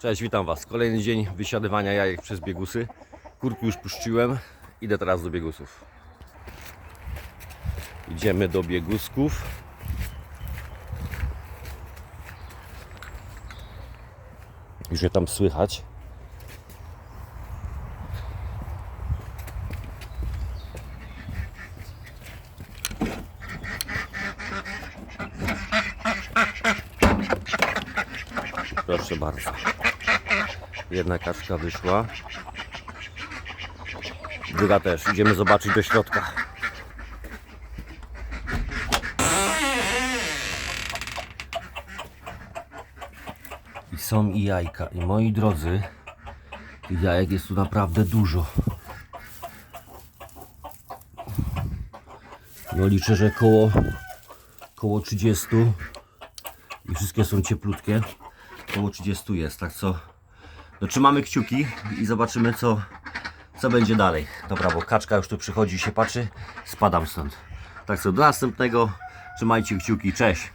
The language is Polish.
Cześć, witam Was. Kolejny dzień wysiadywania jajek przez biegusy. Kurki już puszczyłem. Idę teraz do biegusów. Idziemy do biegusków. Już je tam słychać. Proszę bardzo. Jedna kaczka wyszła. Druga też. Idziemy zobaczyć do środka. I są i jajka. I moi drodzy, jajek jest tu naprawdę dużo. No liczę, że koło, koło 30 i wszystkie są cieplutkie. Koło 30 jest, tak co no, trzymamy kciuki i zobaczymy co, co będzie dalej. Dobra, bo kaczka już tu przychodzi i się patrzy. Spadam stąd. Tak co do następnego. Trzymajcie kciuki. Cześć.